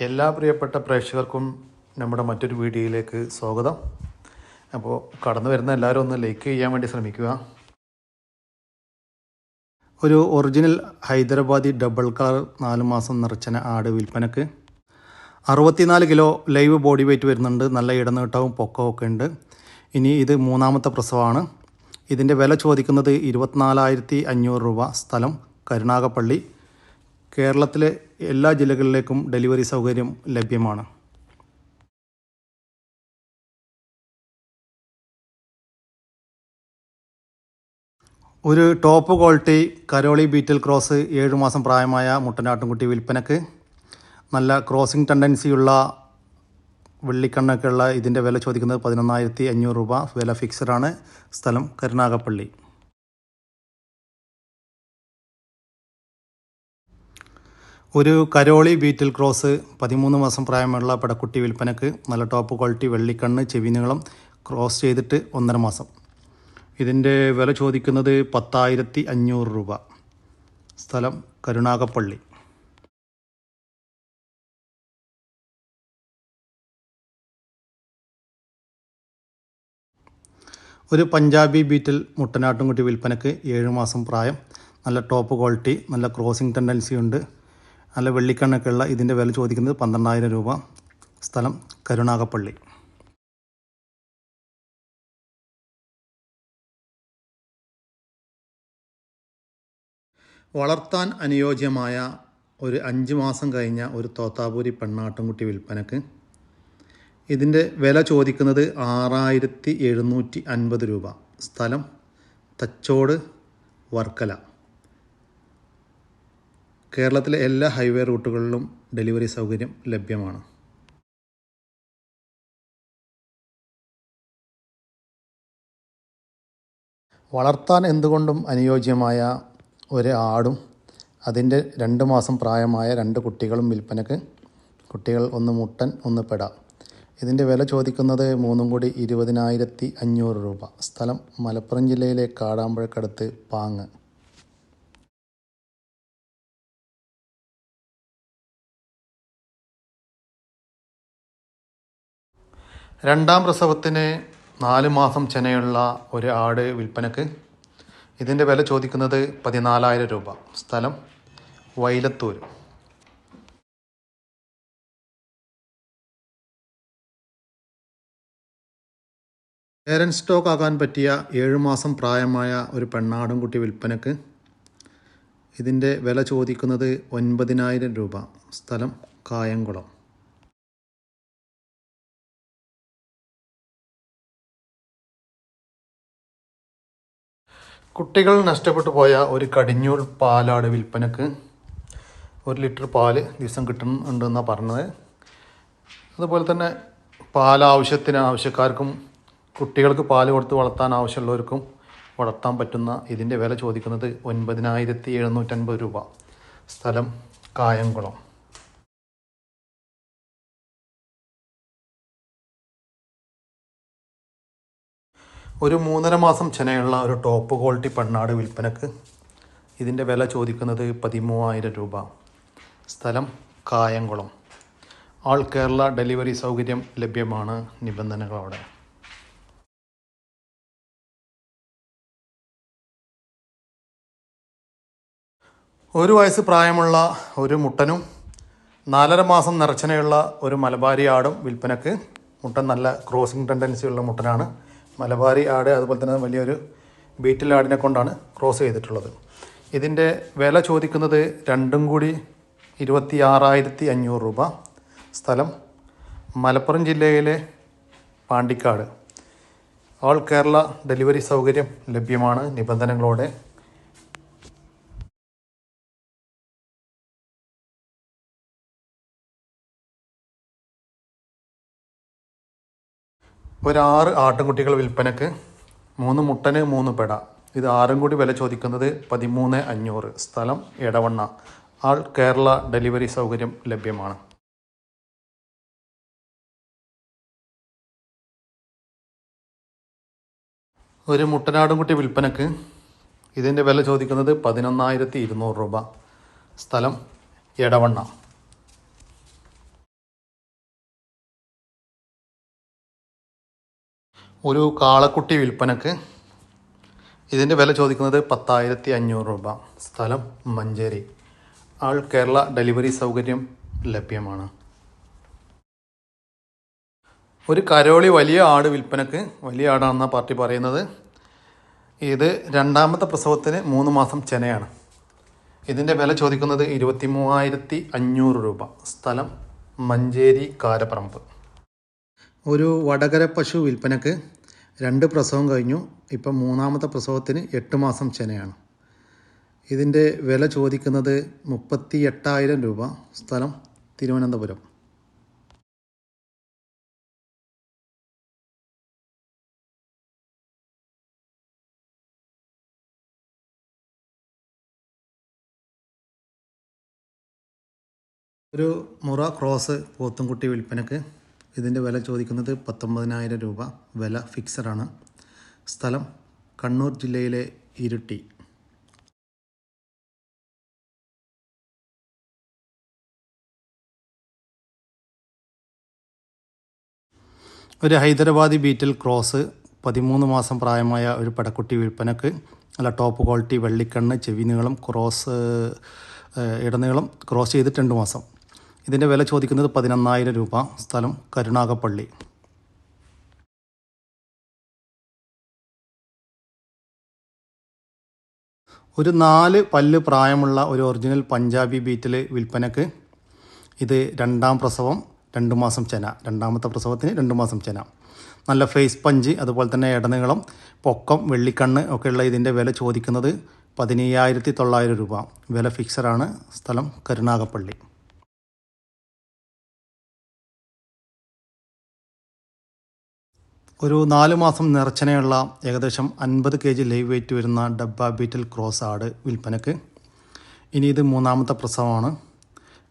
എല്ലാ പ്രിയപ്പെട്ട പ്രേക്ഷകർക്കും നമ്മുടെ മറ്റൊരു വീഡിയോയിലേക്ക് സ്വാഗതം. അപ്പോൾ കടന്നു വരുന്ന എല്ലാവരും ഒന്ന് ലൈക്ക് ചെയ്യാൻ വേണ്ടി ശ്രമിക്കുക. ഒരു ഒറിജിനൽ ഹൈദരാബാദി ഡബിൾ കളർ നാല് മാസം നിറച്ചന ആട് വിൽപ്പനക്ക്. അറുപത്തിനാല് കിലോ ലൈവ് ബോഡി വെയ്റ്റ് വരുന്നുണ്ട്. നല്ല ഇടനീട്ടവും പൊക്കവും ഒക്കെ ഉണ്ട്. ഇനി ഇത് മൂന്നാമത്തെ പ്രസവമാണ്. ഇതിന്റെ വില ചോദിക്കുന്നത് ഇരുപത്തിനാലായിരത്തി അഞ്ഞൂറ് രൂപ സ്ഥലം കരുനാഗപ്പള്ളി കേരളത്തിലെ എല്ലാ ജില്ലകളിലേക്കും ഡെലിവറി സൗകര്യം ലഭ്യമാണ്. ഒരു top quality Karauli Beetal cross ഏഴു മാസം പ്രായമായ മുട്ടനാട്ടുംകുട്ടി വിൽപ്പനക്ക്. നല്ല ക്രോസിംഗ് ടെൻഡൻസിയുള്ള വെള്ളിക്കണ്ണൊക്കെയുള്ള ഇതിന്റെ വില ചോദിക്കുന്നത് പതിനൊന്നായിരത്തി അഞ്ഞൂറ് രൂപ. വില ഫിക്സഡാണ് സ്ഥലം കരുനാഗപ്പള്ളി. ഒരു കരോളി ബീറ്റിൽ ക്രോസ് പതിമൂന്ന് മാസം പ്രായമുള്ള പടക്കുട്ടി വിൽപ്പനക്ക് നല്ല ടോപ്പ് ക്വാളിറ്റി വെള്ളിക്കണ്ണ് ചെവി നീളം ക്രോസ് ചെയ്തിട്ട് ഒന്നര മാസം. ഇതിന്റെ വില ചോദിക്കുന്നത് പത്തായിരത്തി അഞ്ഞൂറ് രൂപ. സ്ഥലം കരുണാകപ്പള്ളി ഒരു പഞ്ചാബി ബീറ്റിൽ മുട്ടനാട്ടുംകുട്ടി വിൽപ്പനക്ക് ഏഴ് മാസം പ്രായം. നല്ല ടോപ്പ് ക്വാളിറ്റി നല്ല ക്രോസിംഗ് ടെൻഡൻസി ഉണ്ട് നല്ല വെള്ളിക്കണ്ണൊക്കെ ഉള്ള ഇതിന്റെ വില ചോദിക്കുന്നത് പന്ത്രണ്ടായിരം രൂപ. സ്ഥലം കരുണാകപ്പള്ളി വളർത്താൻ അനുയോജ്യമായ ഒരു അഞ്ച് മാസം കഴിഞ്ഞ ഒരു തോത്താപൂരി പെണ്ണാട്ടുംകുട്ടി വിൽപ്പനക്ക്. ഇതിന്റെ വില ചോദിക്കുന്നത് ആറായിരത്തി എഴുന്നൂറ്റി അൻപത് രൂപ. സ്ഥലം തച്ചോട് വർക്കല. കേരളത്തിലെ എല്ലാ ഹൈവേ റൂട്ടുകളിലും ഡെലിവറി സൗകര്യം ലഭ്യമാണ്. വളർത്താൻ എന്തുകൊണ്ടും അനുയോജ്യമായ ഒരു ആടും അതിന്റെ രണ്ട് മാസം പ്രായമായ രണ്ട് കുട്ടികളും വിൽപ്പനക്ക് കുട്ടികൾ ഒന്ന് മുട്ടൻ ഒന്ന് പെട. ഇതിന്റെ വില ചോദിക്കുന്നത് മൂന്നും കൂടി ഇരുപതിനായിരത്തി അഞ്ഞൂറ് രൂപ. സ്ഥലം മലപ്പുറം ജില്ലയിലെ കാടാമ്പഴക്കടുത്ത് പാങ്ങ്. രണ്ടാം പ്രസവത്തിന് നാല് മാസം ചെനയുള്ള ഒരു ആട് വിൽപ്പനക്ക് ഇതിന്റെ വില ചോദിക്കുന്നത് പതിനാലായിരം രൂപ. സ്ഥലം വൈലത്തൂർ പേരൻ സ്റ്റോക്ക് ആകാൻ പറ്റിയ ഏഴ് മാസം പ്രായമായ ഒരു പെണ്ണാടും കുട്ടി വിൽപ്പനക്ക് ഇതിന്റെ വില ചോദിക്കുന്നത് ഒൻപതിനായിരം രൂപ. സ്ഥലം കായംകുളം. കുട്ടികൾ നഷ്ടപ്പെട്ടു പോയ ഒരു കടിഞ്ഞൂൽ പാലാട് വിൽപ്പനക്ക് ഒരു ലിറ്റർ പാൽ ദിവസം കിട്ടുന്നുണ്ടെന്നാണ് പറഞ്ഞത്. അതുപോലെ തന്നെ പാൽ ആവശ്യത്തിന് ആവശ്യക്കാർക്കും കുട്ടികൾക്ക് പാൽ കൊടുത്ത് വളർത്താൻ ആവശ്യമുള്ളവർക്കും വളർത്താൻ പറ്റുന്ന ഇതിന്റെ വില ചോദിക്കുന്നത് ഒൻപതിനായിരത്തി എഴുന്നൂറ്റൻപത് രൂപ. സ്ഥലം കായംകുളം. ഒരു മൂന്നര മാസം ചെനയുള്ള ഒരു ടോപ്പ് ക്വാളിറ്റി പണ്ണാട് വിൽപ്പനക്ക് ഇതിന്റെ വില ചോദിക്കുന്നത് പതിമൂവായിരം രൂപ. സ്ഥലം കായംകുളം. ആൾ കേരള ഡെലിവറി സൗകര്യം ലഭ്യമാണ് നിബന്ധനകളോടെ ഒരു വയസ്സ് പ്രായമുള്ള ഒരു മുട്ടനും നാലര മാസം നിറച്ചനയുള്ള ഒരു മലബാരി ആടും വിൽപ്പനക്ക്. മുട്ടൻ നല്ല ക്രോസിംഗ് ടെൻഡൻസിയുള്ള മുട്ടനാണ്. മലബാരി ആട് അതുപോലെ തന്നെ വലിയൊരു ബീറ്റിൽ ആടിനെ കൊണ്ടാണ് ക്രോസ് ചെയ്തിട്ടുള്ളത്. ഇതിന്റെ വില ചോദിക്കുന്നത് രണ്ടും കൂടി ഇരുപത്തി ആറായിരത്തി അഞ്ഞൂറ് രൂപ. സ്ഥലം മലപ്പുറം ജില്ലയിലെ പാണ്ടിക്കാട്. ഓൾ കേരള ഡെലിവറി സൗകര്യം ലഭ്യമാണ് നിബന്ധനകളോടെ. ഒരു ആറ് ആട്ടിൻകുട്ടികൾ വിൽപ്പനക്ക് മൂന്ന് മുട്ടന് മൂന്ന് പെട. ഇത് ആറും കൂടി വില ചോദിക്കുന്നത് പതിമൂന്ന് അഞ്ഞൂറ്. സ്ഥലം എടവണ്ണ. ആൾ കേരള ഡെലിവറി സൗകര്യം ലഭ്യമാണ്. ഒരു മുട്ടനാടുംകുട്ടി വിൽപ്പനക്ക് ഇതിന്റെ വില ചോദിക്കുന്നത് പതിനൊന്നായിരത്തി ഇരുന്നൂറ് രൂപ. സ്ഥലം എടവണ്ണ. ഒരു കാളക്കുട്ടി വിൽപ്പനക്ക് ഇതിന്റെ വില ചോദിക്കുന്നത് പത്തായിരത്തി അഞ്ഞൂറ് രൂപ. സ്ഥലം മഞ്ചേരി. ആൾ കേരള ഡെലിവറി സൗകര്യം ലഭ്യമാണ്. ഒരു കരോളി വലിയ ആട് വിൽപ്പനക്ക് വലിയ ആടാണെന്ന പാർട്ടി പറയുന്നത്. ഇത് രണ്ടാമത്തെ പ്രസവത്തിന് മൂന്ന് മാസം ചെനയാണ്. ഇതിന്റെ വില ചോദിക്കുന്നത് ഇരുപത്തി മൂവായിരത്തി അഞ്ഞൂറ് രൂപ. സ്ഥലം മഞ്ചേരി കാരപ്പറമ്പ്. ഒരു വടകര പശു വിൽപ്പനക്ക് രണ്ട് പ്രസവം കഴിഞ്ഞു. ഇപ്പം മൂന്നാമത്തെ പ്രസവത്തിന് എട്ട് മാസം ചെനയാണ്. ഇതിന്റെ വില ചോദിക്കുന്നത് മുപ്പത്തി എട്ടായിരം രൂപ. സ്ഥലം തിരുവനന്തപുരം. ഒരു മുറ ക്രോസ് പോത്തുംകുട്ടി വിൽപ്പനക്ക് ഇതിന്റെ വില ചോദിക്കുന്നത് പത്തൊമ്പതിനായിരം രൂപ. വില ഫിക്സഡാണ് സ്ഥലം കണ്ണൂർ ജില്ലയിലെ ഇരുട്ടി. ഒരു ഹൈദരാബാദി ബീറ്റിൽ ക്രോസ് പതിമൂന്ന് മാസം പ്രായമായ ഒരു പടക്കുട്ടി വിൽപ്പനക്ക് നല്ല ടോപ്പ് ക്വാളിറ്റി വെള്ളിക്കണ്ണ് ചെവി നീളം ക്രോസ് ഇടനീളം ക്രോസ് ചെയ്തിട്ട് രണ്ട് മാസം. ഇതിന്റെ വില ചോദിക്കുന്നത് പതിനൊന്നായിരം രൂപ. സ്ഥലം കരുണാകപ്പള്ളി ഒരു നാല് പല്ല് പ്രായമുള്ള ഒരു ഒറിജിനൽ പഞ്ചാബി ബീറ്റിൽ വിൽപ്പനക്ക് ഇത് രണ്ടാം പ്രസവം രണ്ട് മാസം ചെന. രണ്ടാമത്തെ പ്രസവത്തിന് രണ്ട് മാസം ചെന. നല്ല ഫേസ് പഞ്ച് അതുപോലെ തന്നെ ഇടനീളം പൊക്കം വെള്ളിക്കണ്ണ് ഒക്കെയുള്ള ഇതിന്റെ വില ചോദിക്കുന്നത് പതിനയ്യായിരത്തി തൊള്ളായിരം രൂപ. വില ഫിക്സറാണ് സ്ഥലം കരുനാഗപ്പള്ളി. ഒരു നാല് മാസം നിറച്ചനയുള്ള ഏകദേശം അൻപത് കെ ജി ലൈവ് വെയിറ്റ് വരുന്ന ഡബ്ബ ബീറ്റൽ ക്രോസ് ആട് വിൽപ്പനക്ക് ഇനി ഇത് മൂന്നാമത്തെ പ്രസവമാണ്.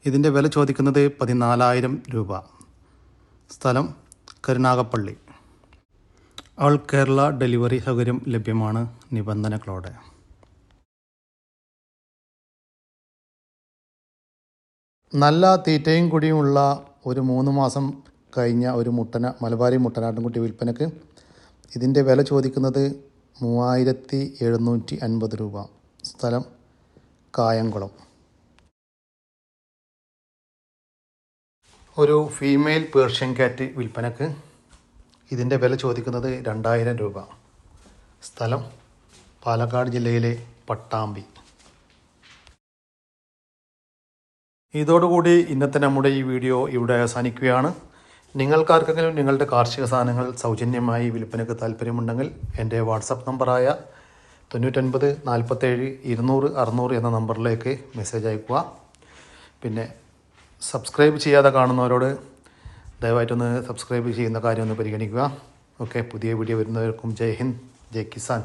ഇതിന്റെ വില ചോദിക്കുന്നത് പതിനാലായിരം രൂപ. സ്ഥലം കരുനാഗപ്പള്ളി. ആൾ കേരള ഡെലിവറി സൗകര്യം ലഭ്യമാണ് നിബന്ധനകളോടെ. നല്ല തീറ്റയും കുടിയുമുള്ള ഒരു മൂന്ന് മാസം കഴിഞ്ഞ ഒരു മുട്ടന മലബാരി മുട്ടനാട്ടിൻകുട്ടി വിൽപ്പനക്ക് ഇതിന്റെ വില ചോദിക്കുന്നത് മൂവായിരത്തി എഴുന്നൂറ്റി അൻപത് രൂപ. സ്ഥലം കായംകുളം. ഒരു ഫീമെയിൽ പേർഷ്യൻ കാറ്റ് വിൽപ്പനക്ക് ഇതിന്റെ വില ചോദിക്കുന്നത് രണ്ടായിരം രൂപ. സ്ഥലം പാലക്കാട് ജില്ലയിലെ പട്ടാമ്പി. ഇതോടുകൂടി ഇന്നത്തെ നമ്മുടെ ഈ വീഡിയോ ഇവിടെ അവസാനിക്കുകയാണ്. നിങ്ങൾക്കാർക്കെങ്കിലും നിങ്ങളുടെ കാർഷിക സാധനങ്ങൾ സൗജന്യമായി വിൽപ്പനയ്ക്ക് താല്പര്യമുണ്ടെങ്കിൽ എന്റെ വാട്സപ്പ് നമ്പറായ തൊണ്ണൂറ്റൊൻപത് നാൽപ്പത്തേഴ് ഇരുന്നൂറ് അറുന്നൂറ് എന്ന നമ്പറിലേക്ക് മെസ്സേജ് അയക്കുക പിന്നെ സബ്സ്ക്രൈബ് ചെയ്യാതെ കാണുന്നവരോട് ദയവായിട്ടൊന്ന് സബ്സ്ക്രൈബ് ചെയ്യുന്ന കാര്യം ഒന്ന് പരിഗണിക്കുക. ഓക്കെ പുതിയ വീഡിയോ വരുന്നവർക്കും ജയ് ഹിന്ദ് ജയ് കിസാൻ.